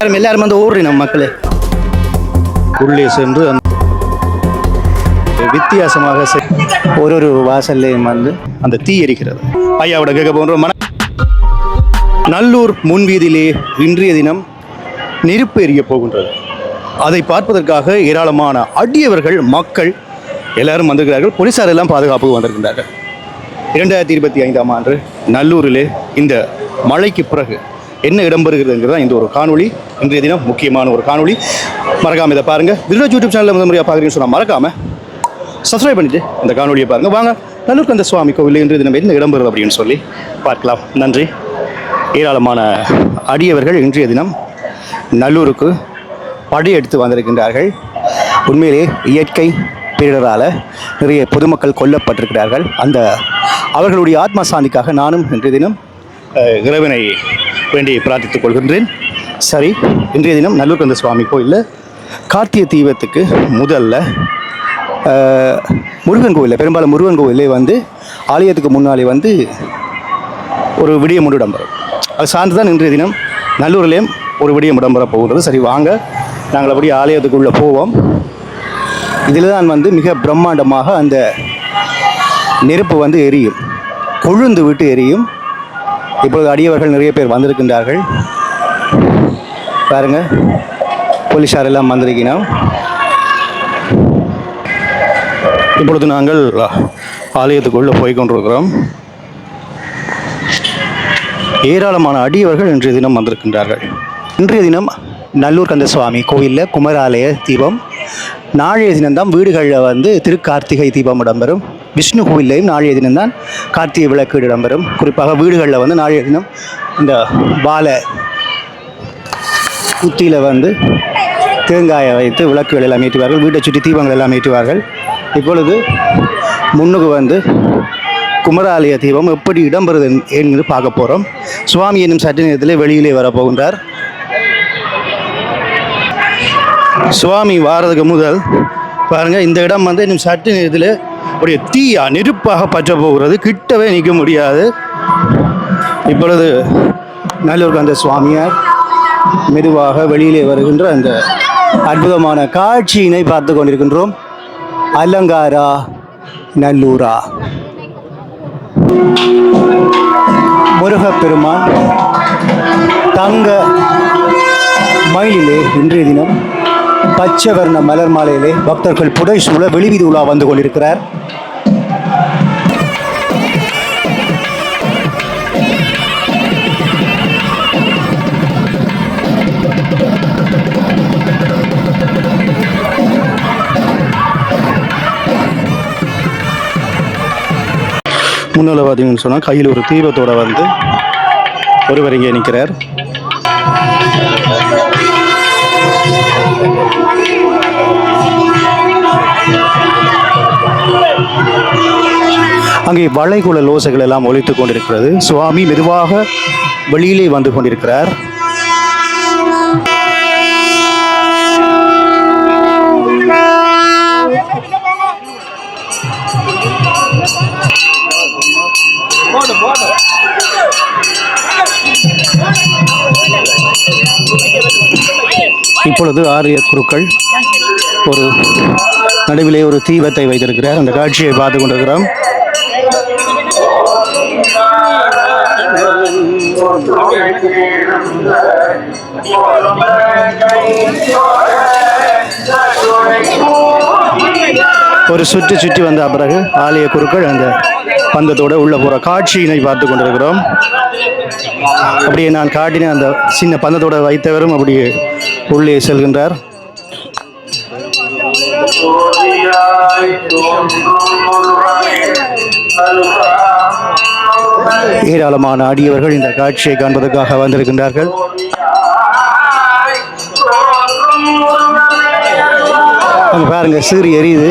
எல்லாரும் எல்லாரும் வந்து ஓடுறி நம்ம மக்களே. உள்ளே சென்று அந்த வித்தியாசமாக ஒரு ஒரு வாசல்லையும் வந்து அந்த தீ எரிக்கிறது ஐயாவோட கேட்க போன்ற மன நல்லூர் முன்வீதியிலே இன்றைய தினம் நெருப்பு எரிய போகின்றது. அதை பார்ப்பதற்காக ஏராளமான அடியவர்கள் மக்கள் எல்லாரும் வந்திருக்கிறார்கள். போலீஸார் எல்லாம் பாதுகாப்புக்கு வந்திருக்கின்றார்கள். இரண்டாயிரத்தி இருபத்தி ஐந்தாம் ஆண்டு நல்லூரிலே இந்த மழைக்கு பிறகு என்ன இடம்பெறுகிறதுங்கிறது தான் இந்த ஒரு காணொளி. இன்றைய தினம் முக்கியமான ஒரு காணொலி மறக்காம இதை பாருங்கள் திருட யூடியூப் சேனலில் முதல் முறையாக பார்க்குறீங்கன்னு சொன்னால் மறக்காமல் சப்ஸ்கிரைப் பண்ணிட்டு இந்த காணொலியை பாருங்கள் வாங்க நல்லூர் கந்த சுவாமி கோவில் இன்றைய தினம் என்ன இடம்பெறுது அப்படின்னு சொல்லி பார்க்கலாம். நன்றி. ஏராளமான அடியவர்கள் இன்றைய தினம் நல்லூருக்கு படையெடுத்து வந்திருக்கின்றார்கள். உண்மையிலே இயற்கை பேரிடரால் நிறைய பொதுமக்கள் கொல்லப்பட்டிருக்கிறார்கள். அந்த அவர்களுடைய ஆத்மா சாந்திக்காக நானும் இன்றைய தினம் அஹ், இறைவனை வேண்டி பிரார்த்தித்துக் கொள்கின்றேன். சரி இன்றைய தினம் நல்லூர்கந்த சுவாமி கோயிலில் கார்த்திகை தீபத்துக்கு முதல்ல முருகன் கோயிலில் பெரும்பாலும் முருகன் கோயிலே வந்து ஆலயத்துக்கு முன்னாலே வந்து ஒரு விடியம் ஒன்று அது சார்ந்து தான் இன்றைய தினம் நல்லூர்லேயும் ஒரு விடியம் இடம்பெற போகிறது சரி வாங்க நாங்கள் அப்படியே ஆலயத்துக்குள்ளே போவோம். இதில் தான் வந்து மிக பிரம்மாண்டமாக அந்த நெருப்பு வந்து எரியும். கொழுந்து விட்டு எரியும். இப்பொழுது அடியவர்கள் நிறைய பேர் வந்திருக்கின்றார்கள். பாருங்க போலீஸார் எல்லாம் வந்திருக்கிறோம் இப்பொழுது நாங்கள் ஆலயத்துக்குள்ளே போய் கொண்டிருக்கிறோம் ஏராளமான அடியவர்கள் இன்றைய தினம் வந்திருக்கின்றார்கள். இன்றைய தினம் நல்லூர் கந்த சுவாமி கோயிலில் குமராலய தீபம். நாளைய தினம்தான் வீடுகளில் வந்து திருக்கார்த்திகை தீபம் இடம்பெறும். விஷ்ணு கோவில்லையும் நாளைய தினம்தான் கார்த்திகை விளக்கு இடம்பெறும். குறிப்பாக வீடுகளில் வந்து நாளைய தினம் இந்த பால குத்தியில் வந்து தேங்காயை வைத்து விளக்குகள் எல்லாம் ஏற்றுவார்கள். வீட்டை சுற்றி தீபங்கள் எல்லாம் ஏற்றுவார்கள். இப்பொழுது முன்னுக்கு வந்து குமராலய தீபம் எப்படி இடம்பெறுது என்று பார்க்க போகிறோம் சுவாமி என்னும் சற்று நேரத்தில் வெளியிலே வரப்போகின்றார். சுவாமி வாரதுக்கு முதல் பாருங்கள் இந்த இடம் வந்து இன்னும் சற்று நேரத்தில் ஒரு தீயா நெருப்பாக பற்ற போகிறது கிட்டவே நிற்க முடியாது. இப்பொழுது நல்லூர் அந்த சுவாமியார் மெதுவாக வெளியிலே வருகின்ற அந்த அற்புதமான காட்சியினை பார்த்து கொண்டிருக்கின்றோம். அலங்காரா நல்லூரா. முருகப்பெருமான் தங்க மயிலிலே இன்றைய தினம் பச்சை வர்ண மலர் மாலையிலே பக்தர்கள் புடை சூழ வெளிவீதி உலா வந்து கொண்டிருக்கிறார். முன்னால் பார்த்தீங்கன்னு சொன்னால் கையில் ஒரு தீபத்தோடு வந்து ஒருவர் இங்கே நிற்கிறார். அங்கே வளைகுழல் ஓசைகள் எல்லாம் ஒழித்து கொண்டிருக்கிறது. சுவாமி மெதுவாக வெளியிலே வந்து கொண்டிருக்கிறார். இப்பொழுது ஆரிய குருக்கள் ஒரு நடுவிலே ஒரு தீபத்தை வைத்திருக்கிறார். அந்த காட்சியை பார்த்து கொண்டிருக்கிறோம். ஒரு சுற்றி சுற்றி வந்த பிறகு ஆலய குருக்கள் அந்த பந்தத்தோடு உள்ள போகிற காட்சியினை பார்த்து கொண்டிருக்கிறோம். அப்படியே நான் காட்டின அந்த சின்ன பந்தத்தோட வைத்தவரும் அப்படியே உள்ளே செல்கின்றார். ஏராளமான அடியவர்கள் இந்த காட்சியை காண்பதற்காக வந்திருக்கின்றார்கள். அங்கே பாருங்க சீறி எரியுது.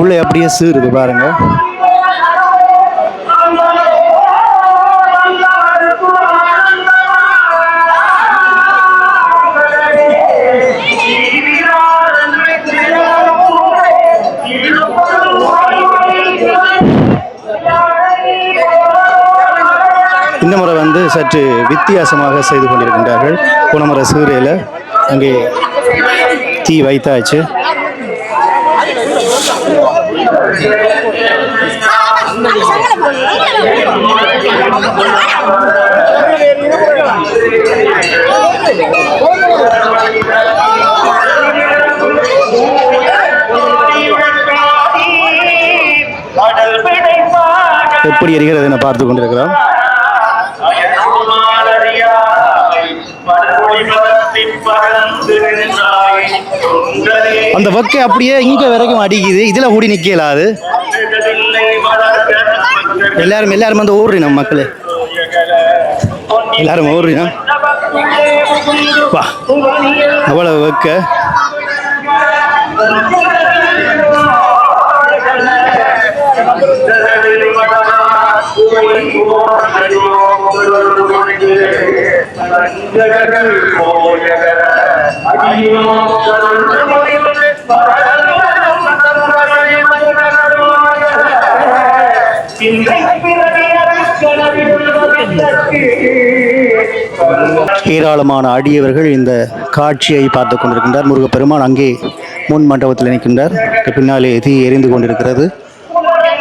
உள்ள அப்படியே சீருது பாருங்க. இந்த முறை வந்து சற்று வித்தியாசமாக செய்து கொண்டிருக்கின்றார்கள். போன முறை சீரையில் அங்கே தீ வைத்தாச்சு. எப்படி எரிகிறது என பார்த்து கொண்டிருக்கிறோம். அந்த வக்கை அப்படியே இங்க வரைக்கும் அடிக்குது. இதுல கூடி அது. எல்லாரும் எல்லாரும் வந்து ஓடுறீங்க நம்ம மக்களே. எல்லாரும் ஓடுறீங்க வா. அவ்வளவு வைக்க. ஏராளமான அடியவர்கள் இந்த காட்சியை பார்த்து கொண்டிருக்கின்றார். முருகப்பெருமான் அங்கே முன் மண்டபத்தில் நிற்கின்றார். பின்னாலே தீ எரிந்து கொண்டிருக்கிறது.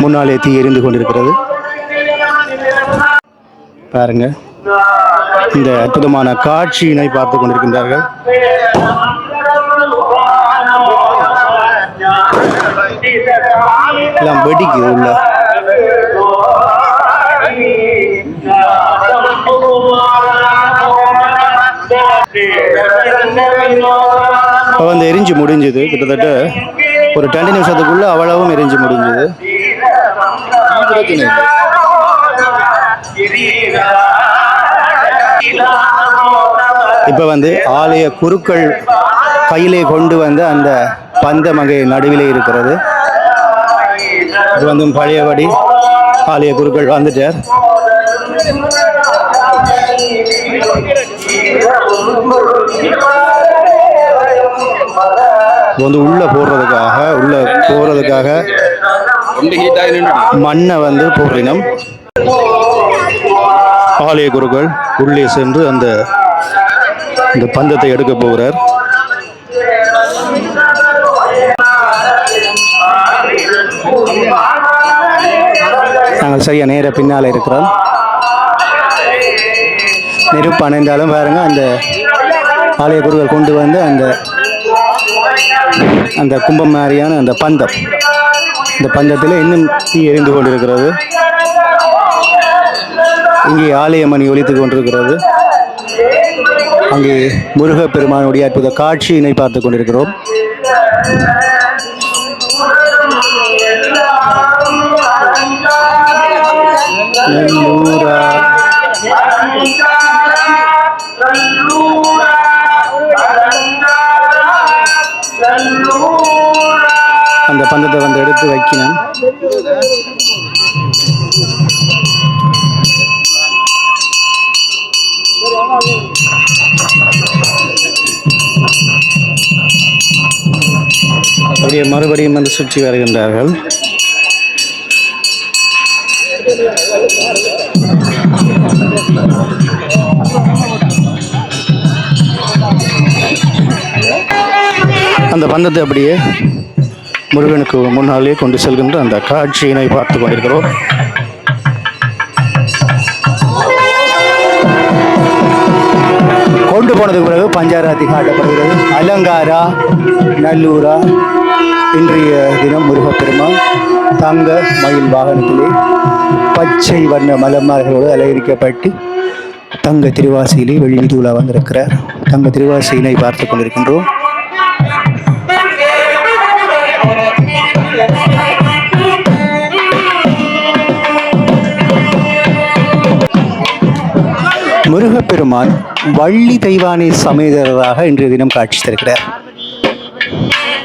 முன்னாலே தீ எரிந்து கொண்டிருக்கிறது. பாருங்க. இந்த அற்புதமான காட்சியினை பார்த்து கொண்டிருக்கின்றார்கள். எல்லாம் வெடிக்குது உள்ள. இப்போ வந்து எரிஞ்சு முடிஞ்சுது. கிட்டத்தட்ட ஒரு ரெண்டு நிமிஷத்துக்குள்ள அவ்வளவும் எரிஞ்சு முடிஞ்சுது. இப்போ வந்து ஆலய குருக்கள் கையிலே கொண்டு வந்து அந்த பந்த மகை நடுவிலே இருக்கிறது. இது வந்து பழையபடி ஆலய குருக்கள் வந்துட்டார். வந்து உள்ள போடுறதுக்காக உள்ள போறதுக்காக மண்ணை வந்து போடுறினோம் ஆலய குருக்கள் உள்ளே சென்று அந்த இந்த பந்தத்தை எடுக்க போகிறார். நாங்கள் சரியா நேர பின்னால் இருக்கிறோம். நெருப்பு அணைந்தாலும் பாருங்க அந்த ஆலய குருகள் கொண்டு வந்து அந்த அந்த கும்பம் மாதிரியான அந்த பந்தம். இந்த பந்தத்தில் இன்னும் தீ எரிந்து கொண்டிருக்கிறது. இங்கே ஆலய மணி ஒழித்து கொண்டிருக்கிறது. அங்கே முருகப்பெருமானுடைய அற்புத காட்சியினை பார்த்து கொண்டிருக்கிறோம். நல்லூரா அந்த பந்தத்தை வந்து எடுத்து வைக்கணும். அப்படியே மறுபடியும் வந்து சுற்றி வருகின்றார்கள். அந்த பந்தத்தை அப்படியே முருகனுக்கு முன்னாலே கொண்டு செல்கின்ற அந்த காட்சியினை பார்த்து கொண்டிருக்கிறோம். கொண்டு போனதுக்கு பிறகு பஞ்சாராத்தி காட்டப்படுகிறது. அலங்காரா நல்லூரா இன்றைய தினம் முருகப்பெருமான் தங்க மயில் வாகனத்திலே பச்சை வண்ண மலமார்களோடு அலங்கரிக்கப்பட்டு தங்க திருவாசியிலே வெளிவீதி உலா வந்திருக்கிறார். தங்க திருவாசியினை பார்த்து கொண்டிருக்கின்றோம். முருகப்பெருமான் வள்ளி தெய்வானை சமேதராக இன்றைய தினம் காட்சி தருகிறார்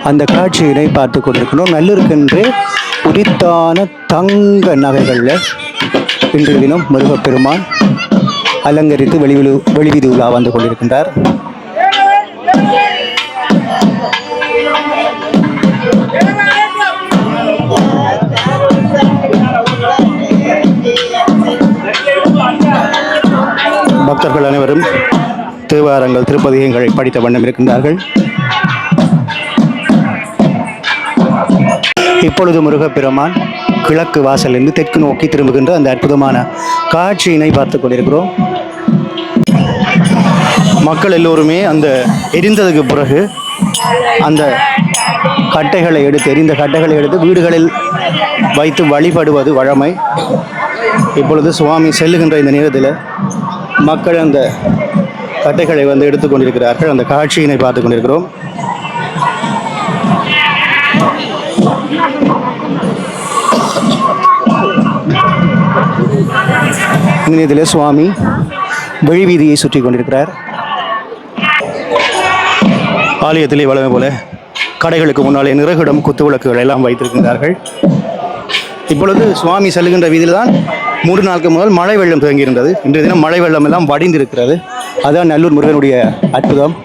அந்த காட்சியினை பார்த்து கொண்டிருக்கிறோம். நல்லிருக்கின்ற உரித்தான தங்க நகைகளில் இன்றைய தினம் முருகப்பெருமான் அலங்கரித்து வெளிவிழு வெளிவீதி உலா வந்து கொண்டிருக்கின்றார். பக்தர்கள் அனைவரும் தேவாரங்கள் திருப்பதிகங்களை படித்த வண்ணம் இருக்கின்றார்கள். இப்பொழுது முருகப்பெருமான் கிழக்கு வாசலிருந்து தெற்கு நோக்கி திரும்புகின்ற அந்த அற்புதமான காட்சியினை பார்த்து கொண்டிருக்கிறோம். மக்கள் எல்லோருமே அந்த எரிந்ததுக்கு பிறகு அந்த கட்டைகளை எடுத்து எரிந்த கட்டைகளை எடுத்து வீடுகளில் வைத்து வழிபடுவது வழமை. இப்பொழுது சுவாமி செல்லுகின்ற இந்த நேரத்தில் மக்கள் அந்த கட்டைகளை வந்து எடுத்துக்கொண்டிருக்கிறார்கள் அந்த காட்சியினை பார்த்து கொண்டிருக்கிறோம். இதில் சுவாமி வெளிவீதியை சுற்றி கொண்டிருக்கிறார். ஆலயத்திலே வளமை போல கடைகளுக்கு முன்னாலே நிறகுடம் குத்துவிளக்குகள் எல்லாம் வைத்திருக்கின்றார்கள். இப்பொழுது சுவாமி செல்கின்ற வீதியில்தான் மூன்று நாட்கள் முதல் மழை வெள்ளம் துவங்கியிருந்தது இன்றைய தினம் மழை வெள்ளம் எல்லாம் வடிந்திருக்கிறது. அதுதான் நல்லூர் முருகனுடைய அற்புதம்.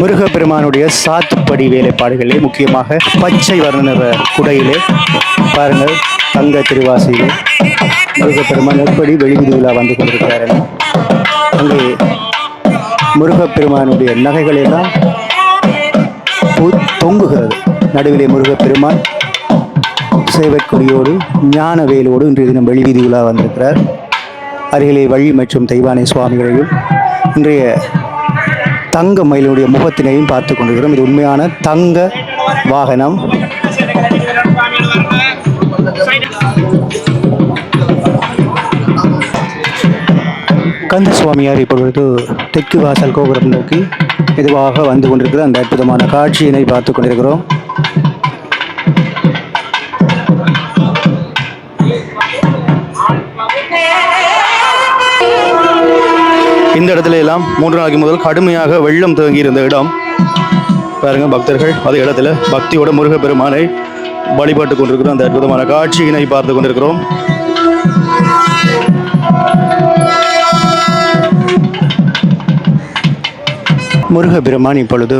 முருகப்பெருமானுடைய சாத்துப்படி வேலைப்பாடுகளே முக்கியமாக பச்சை வர்ண குடையிலே பாருங்கள். தங்க திருவாசியில் முருகப்பெருமான் எப்படி வெளிவிதி விழா வந்து கொண்டிருக்கிறார் அங்கே முருகப்பெருமானுடைய நகைகள் எல்லாம் தொங்குகிறது. நடுவிலே முருகப்பெருமான் சேவற்கொடியோடு ஞான வேலோடு இன்றைய தினம் வெளிவீதி விழா வந்திருக்கிறார். அருகிலே வழி மற்றும் தெய்வானை சுவாமிகளையும் இன்றைய தங்க மயிலுடைய முகத்தினையும் பார்த்து கொண்டிருக்கிறோம். இது உண்மையான தங்க வாகனம். கந்த சுவாமியார் இப்பொழுது தெற்கு வாசல் கோபுரம் நோக்கி மெதுவாக வந்து கொண்டிருக்கிற அந்த அற்புதமான காட்சியினை பார்த்து கொண்டிருக்கிறோம். இந்த இடத்துல எல்லாம் மூன்று நாளைக்கு முதல் கடுமையாக வெள்ளம் தேங்கி இருந்த இடம். பாருங்க பக்தர்கள் அதே இடத்துல பக்தியோட முருகப்பெருமானை வழிபாட்டு கொண்டிருக்கிறோம் அந்த அற்புதமான காட்சியினை பார்த்து கொண்டிருக்கிறோம். முருகபெருமான் இப்பொழுது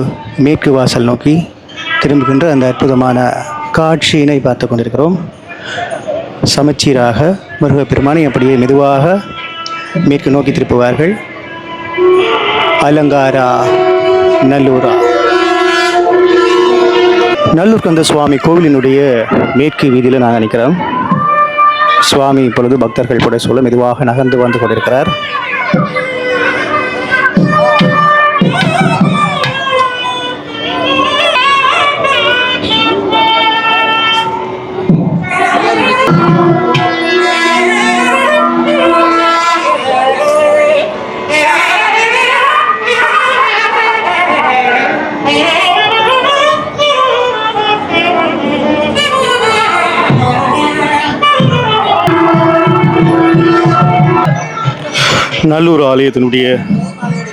மேற்கு வாசல் நோக்கி திரும்புகின்ற அந்த அற்புதமான காட்சியினை பார்த்து கொண்டிருக்கிறோம். சமச்சீராக முருகப்பெருமானை அப்படியே மெதுவாக மேற்கு நோக்கி திருப்புவார்கள். அலங்காரா நல்லூரா. நல்லூர் கந்த சுவாமி கோவிலினுடைய மேற்கு வீதியில் நான் நிற்கிறோம் சுவாமி இப்பொழுது பக்தர்கள் கூட சொல்ல மெதுவாக நகர்ந்து வந்து கொண்டிருக்கிறார். நல்லூர் ஆலயத்தினுடைய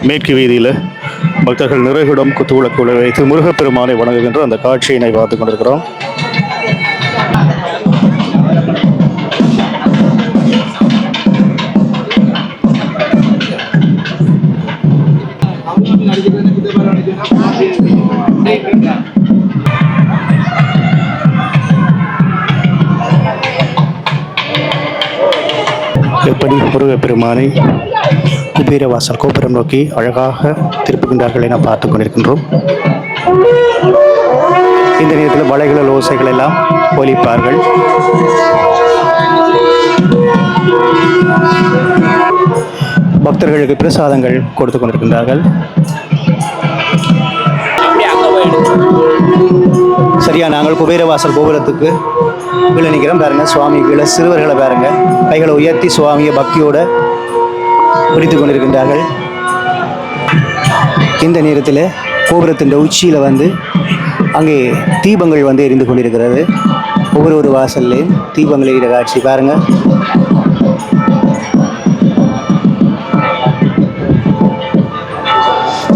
மேற்கு வீதியில் பக்தர்கள் நிறைகுடம் குத்துவிளக்குகளை வைத்து முருகப்பெருமானை வணங்குகின்ற அந்த காட்சியினை பார்த்து கொண்டிருக்கிறோம். எப்படி முருகப்பெருமானை குபீரவாசல் கோபுரம் நோக்கி அழகாக திருப்புகின்றார்கள் என பார்த்து கொண்டிருக்கின்றோம். இந்த நேரத்தில் வளைகுழல் ஓசைகள் எல்லாம் ஒலிப்பார்கள். பக்தர்களுக்கு பிரசாதங்கள் கொடுத்து கொண்டிருக்கின்றார்கள். சரியா நாங்கள் குபேரவாசல் கோபுரத்துக்கு கீழே நிற்கிறோம் சுவாமி. கீழே சிறுவர்களை பாருங்கள் கைகளை உயர்த்தி சுவாமியை பக்தியோடு பிடித்து கொண்டிருக்கின்றார்கள். இந்த நேரத்தில் கோபுரத்தின் உச்சியில் வந்து அங்கே தீபங்கள் வந்து எரிந்து கொண்டிருக்கிறது. ஒவ்வொரு ஒரு வாசல்லையும் தீபங்கள் எரிகிற காட்சி பாருங்கள்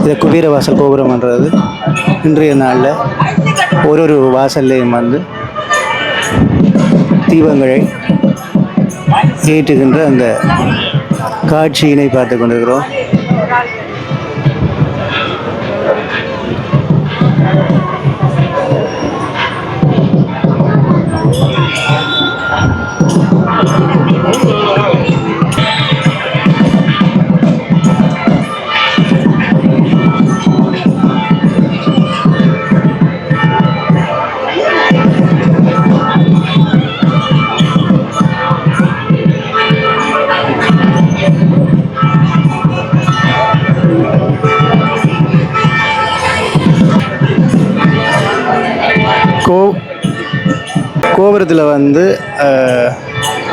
இது குபீரவாசல் கோபுரம்ன்றது இன்றைய நாளில் ஒரு ஒரு வாசல்லையும் வந்து தீபங்களை ஏற்றுகின்ற அந்த காட்சியினை பார்த்து கொண்டிருக்கிறோம். கோபுரத்தில் வந்து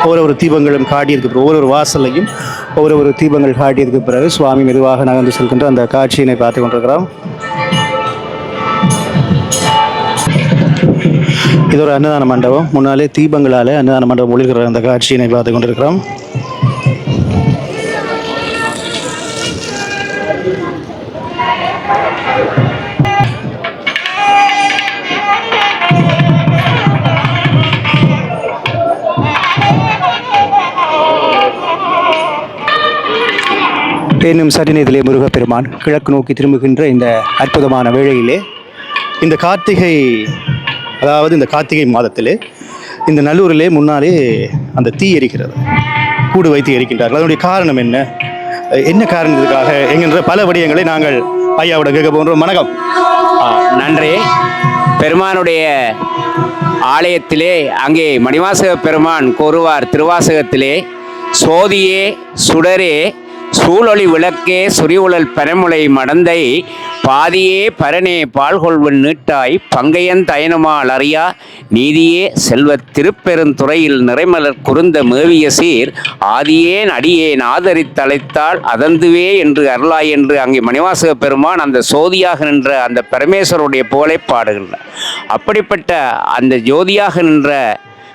ஒவ்வொரு ஒரு தீபங்களும் காட்டியிருக்கு பிறகு ஒவ்வொரு ஒரு வாசல்லையும் ஒவ்வொரு ஒரு தீபங்கள் காட்டியிருக்கு பிறகு சுவாமி மெதுவாக நகர்ந்து செல்கின்ற அந்த காட்சியினை பார்த்து கொண்டிருக்கிறோம். இது ஒரு அன்னதான மண்டபம். முன்னாலே தீபங்களால் அன்னதான மண்டபம் ஒளிர்கிற அந்த காட்சியினை பார்த்து கொண்டிருக்கிறோம். இன்னும் சற்று முருகப்பெருமான் கிழக்கு நோக்கி திரும்புகின்ற இந்த அற்புதமான வேளையிலே இந்த கார்த்திகை அதாவது இந்த கார்த்திகை மாதத்திலே இந்த நல்லூரிலே முன்னாலே அந்த தீ எரிக்கிறது கூடு வைத்து எரிக்கின்றார்கள். அதனுடைய காரணம் என்ன? என்ன காரணத்துக்காக என்கின்ற பல விடயங்களை நாங்கள் ஐயாவோட கேட்க போன்றோம் வணக்கம் நன்றி. பெருமானுடைய ஆலயத்திலே அங்கே மணிவாசக பெருமான் கோருவார் திருவாசகத்திலே சோதியே சுடரே சூழொளி விளக்கே சுரிவுழல் பரமுலை மடந்தை பாதியே பரனே பால்கொள்வன் நீட்டாய் பங்கையன் தயனுமால் அறியா நீதியே செல்வத் திருப்பெருந்துறையில் நிறைமலர் குறுந்த மேவிய சீர் ஆதியேன் அடியேன் ஆதரித்தழைத்தால் அதந்துவே என்று அருளாய் என்று அங்கே மணிவாசக பெருமான் அந்த சோதியாக நின்ற அந்த பரமேஸ்வருடைய புகழை பாடுகின்றார். அப்படிப்பட்ட அந்த ஜோதியாக நின்ற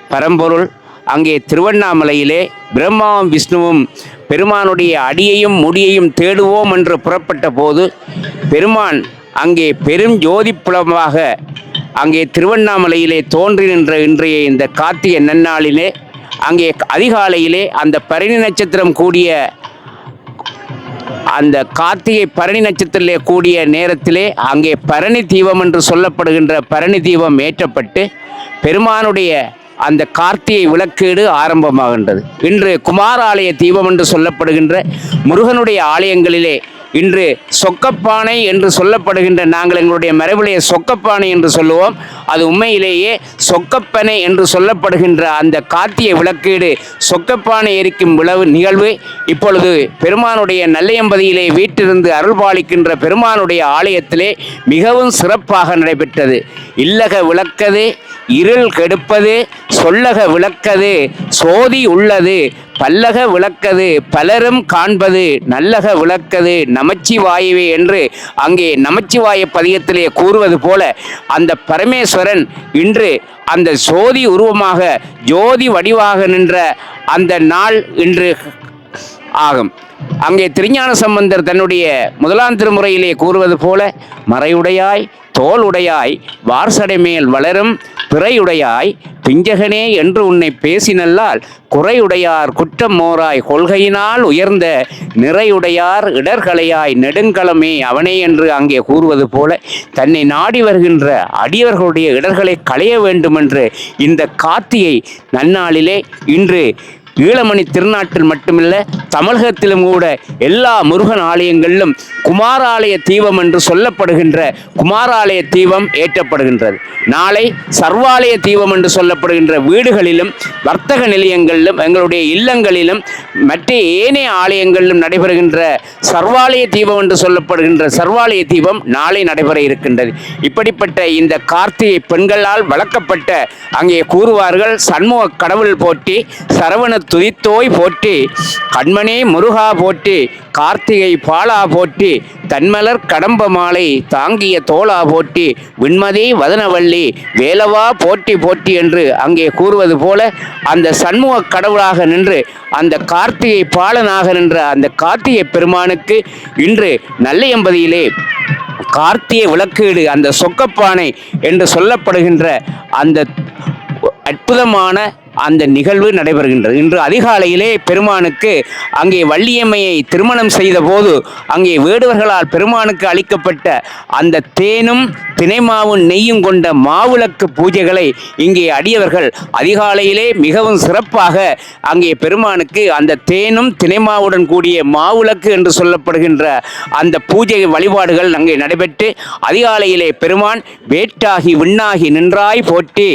பரம்பொருள் அங்கே திருவண்ணாமலையிலே பிரம்மாவும் விஷ்ணுவும் பெருமானுடைய அடியையும் முடியையும் தேடுவோம் என்று புறப்பட்ட போது பெருமான் அங்கே பெரும் ஜோதிப்புலமாக அங்கே திருவண்ணாமலையிலே தோன்றி நின்ற இன்றைய இந்த கார்த்திகை நன்னாளிலே அங்கே அதிகாலையிலே அந்த பரணி நட்சத்திரம் கூடிய அந்த கார்த்திகை பரணி நட்சத்திரத்திலே கூடிய நேரத்திலே அங்கே பரணி தீபம் என்று சொல்லப்படுகின்ற பரணி தீபம் ஏற்றப்பட்டு பெருமானுடைய அந்த கார்த்திகை விளக்கீடு ஆரம்பமாகின்றது. இன்று குமார ஆலய தீபம் என்று சொல்லப்படுகின்ற முருகனுடைய ஆலயங்களிலே இன்று சொக்கப்பானை என்று சொல்லப்படுகின்ற நாங்கள் எங்களுடைய மரபிலேயே சொக்கப்பானை என்று சொல்லுவோம். அது உண்மையிலேயே சொக்கப்பனை என்று சொல்லப்படுகின்ற அந்த கார்த்திகை விளக்கீடு சொக்கப்பானை எரிக்கும் விளவு நிகழ்வு. இப்பொழுது பெருமானுடைய நல்லையம்பதியிலே வீட்டிலிருந்து அருள்பாலிக்கின்ற பெருமானுடைய ஆலயத்திலே மிகவும் சிறப்பாக நடைபெற்றது. இல்லக விளக்கது இருள் கெடுப்பது சொல்லக விளக்கது சோதி உள்ளது பல்லக விளக்கது பலரும் காண்பது நல்லக விளக்கது நமச்சிவாயுவே என்று அங்கே நமச்சிவாய பதியத்திலே கூறுவது போல அந்த பரமேஸ்வரன் இன்று அந்த சோதி உருவமாக ஜோதி வடிவாக நின்ற அந்த நாள் இன்று ஆகும். அங்கே திருஞான சம்பந்தர் தன்னுடைய முதலாம் திருமுறையிலே கூறுவது போல மறையுடையாய் தோளுடையாய் வார்சடை மேல் வளரும் பிறையுடையாய் பிஞ்சகனே என்று உன்னை பேசினல்லால் குறையுடையார் குற்றம் மோராய் கொள்கையினால் உயர்ந்த நிறையுடையார் இடர்களையாய் நெடுங்கலமே அவனே என்று அங்கே கூறுவது போல தன்னை நாடி வருகின்ற அடியவர்களுடைய இடர்களை களைய வேண்டுமென்று இந்த காத்தியை நன்னாளிலே இன்று ஈழமணி திருநாட்டில் மட்டுமில்ல தமிழகத்திலும் கூட எல்லா முருகன் ஆலயங்களிலும் குமாராலய தீபம் என்று சொல்லப்படுகின்ற குமாராலய தீபம் ஏற்றப்படுகின்றது. நாளை சர்வாலய தீபம் என்று சொல்லப்படுகின்ற வீடுகளிலும் வர்த்தக நிலையங்களிலும் எங்களுடைய இல்லங்களிலும் மற்ற ஏனைய ஆலயங்களிலும் நடைபெறுகின்ற சர்வாலய தீபம் என்று சொல்லப்படுகின்ற சர்வாலய தீபம் நாளை நடைபெற இருக்கின்றது. இப்படிப்பட்ட இந்த கார்த்திகை பெண்களால் வளர்க்கப்பட்ட அங்கே கூறுவார்கள் சண்முக கடவுள் போட்டி சரவண துதித்தோய் போற்றி கண்மணே முருகா போற்றி கார்த்திகை பாலா போற்றி தன்மலர் கடம்ப மாலை தாங்கிய தோளா போட்டி விண்மதி வதனவள்ளி வேலவா போட்டி போட்டி என்று அங்கே கூறுவது போல அந்த சண்முக கடவுளாக நின்று அந்த கார்த்திகை பாலனாக நின்ற அந்த கார்த்திகை பெருமானுக்கு இன்று நல்லையம்பதியிலே கார்த்திகை விளக்கீடு அந்த சொக்கப்பானை என்று சொல்லப்படுகின்ற அந்த அற்புதமான அந்த நிகழ்வு நடைபெறுகின்றது. இன்று அதிகாலையிலே பெருமானுக்கு அங்கே வள்ளியம்மையை திருமணம் செய்த போது அங்கே வேடுவர்களால் பெருமானுக்கு அளிக்கப்பட்ட அந்த தேனும் தினைமாவும் நெய்யும் கொண்ட மாவிளக்கு பூஜைகளை இங்கே அடியவர்கள் அதிகாலையிலே மிகவும் சிறப்பாக அங்கே பெருமானுக்கு அந்த தேனும் தினைமாவுடன் கூடிய மாவிளக்கு என்று சொல்லப்படுகின்ற அந்த பூஜை வழிபாடுகள் அங்கே நடைபெற்று அதிகாலையிலே பெருமான் வேட்டாகி விண்ணாகி நின்றாய் போட்டி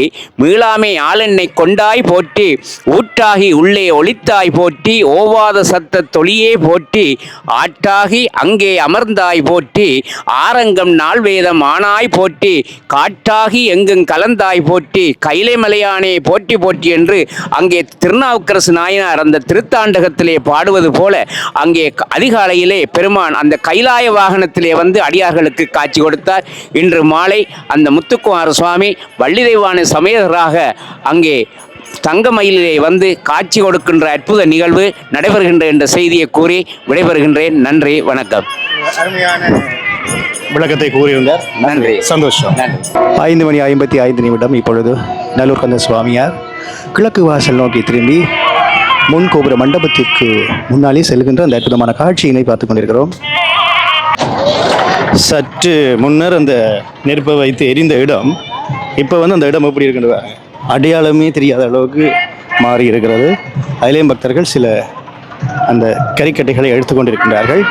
மீளாமை ஆளெண்ணை கொண்டாய் போற்றி ஊற்றாகி உள்ளே ஒளித்தாய் போற்றி ஓவாத சத்த தொழியே போற்றி ஆட்டாகி அங்கே அமர்ந்தாய் போற்றி ஆரங்கம் நால்வேதம் ஆனாய் போற்றி காட்டாகி எங்கும் கலந்தாய் போற்றி கைலை மலையானே போற்றி போற்றி என்று அங்கே திருநாவுக்கரசு நாயனார் அந்த திருத்தாண்டகத்திலே பாடுவது போல அங்கே க- அதிகாலையிலே பெருமான் அந்த கைலாய வாகனத்திலே வந்து அடியார்களுக்கு காட்சி கொடுத்தார். இன்று மாலை அந்த முத்துக்குமார சுவாமி வள்ளிதெய்வான சமேதராக அங்கே தங்கமயிலிலே வந்து காட்சி கொடுக்கின்ற அற்புத நிகழ்வு நடைபெறுகின்ற என்ற செய்தியை கூறி விடைபெறுகின்றேன். நன்றி வணக்கம். அருமையான விளக்கத்தை கூறியிருந்தார் நன்றி. சந்தோஷம். ஐந்து மணி ஐம்பத்தி ஐந்து நிமிடம் இப்பொழுது நல்லூர் கந்த சுவாமியார் கிழக்கு வாசல் நோக்கி திரும்பி முன் கோபுர மண்டபத்திற்கு முன்னாலே செல்கின்ற அந்த அற்புதமான காட்சியினை பார்த்து கொண்டிருக்கிறோம். சற்று முன்னர் அந்த நெருப்பை வைத்து எரிந்த இடம். இப்போ வந்து அந்த இடம் எப்படி இருக்குன்னு பாருங்க. அடையாளமே தெரியாத அளவுக்கு மாறி இருக்கிறது. அதிலேயும் பக்தர்கள் சில அந்த கறிக்கட்டைகளை எடுத்துக்கொண்டிருக்கின்றார்கள்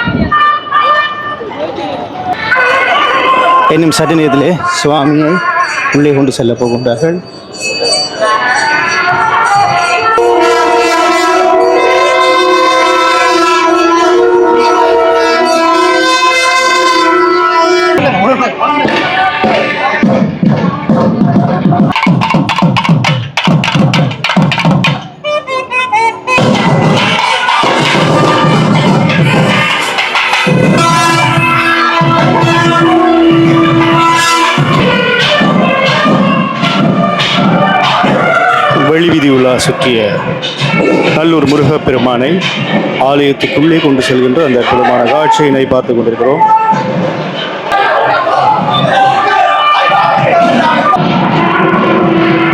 இன்னும் சற்று நேரத்திலே சுவாமியை உள்ளே கொண்டு செல்ல போகின்றார்கள். வீதி உலா சுற்றிய நல்லூர் முருகப்பெருமானை ஆலயத்துக்குள்ளே கொண்டு செல்கின்ற அந்த அற்புதமான காட்சியினை பார்த்து கொண்டிருக்கிறோம்.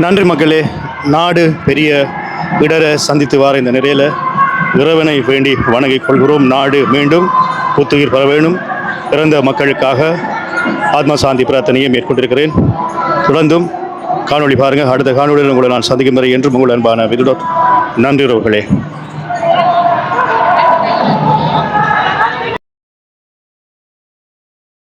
நன்றி மக்களே நாடு பெரிய இடர சந்தித்து வார இந்த நிலையில் இறைவனை வேண்டி வணங்கிக் கொள்கிறோம். நாடு மீண்டும் புத்துயிர் பெற வேணும் இறந்த மக்களுக்காக ஆத்மசாந்தி பிரார்த்தனையை மேற்கொண்டிருக்கிறேன். தொடர்ந்தும் காணொளி பாருங்கள் அடுத்த காணொளியில் உங்களை நான் சந்திக்கும் வரை என்றும் உங்கள் அன்பான விதுடோட் நன்றி உறவுகளே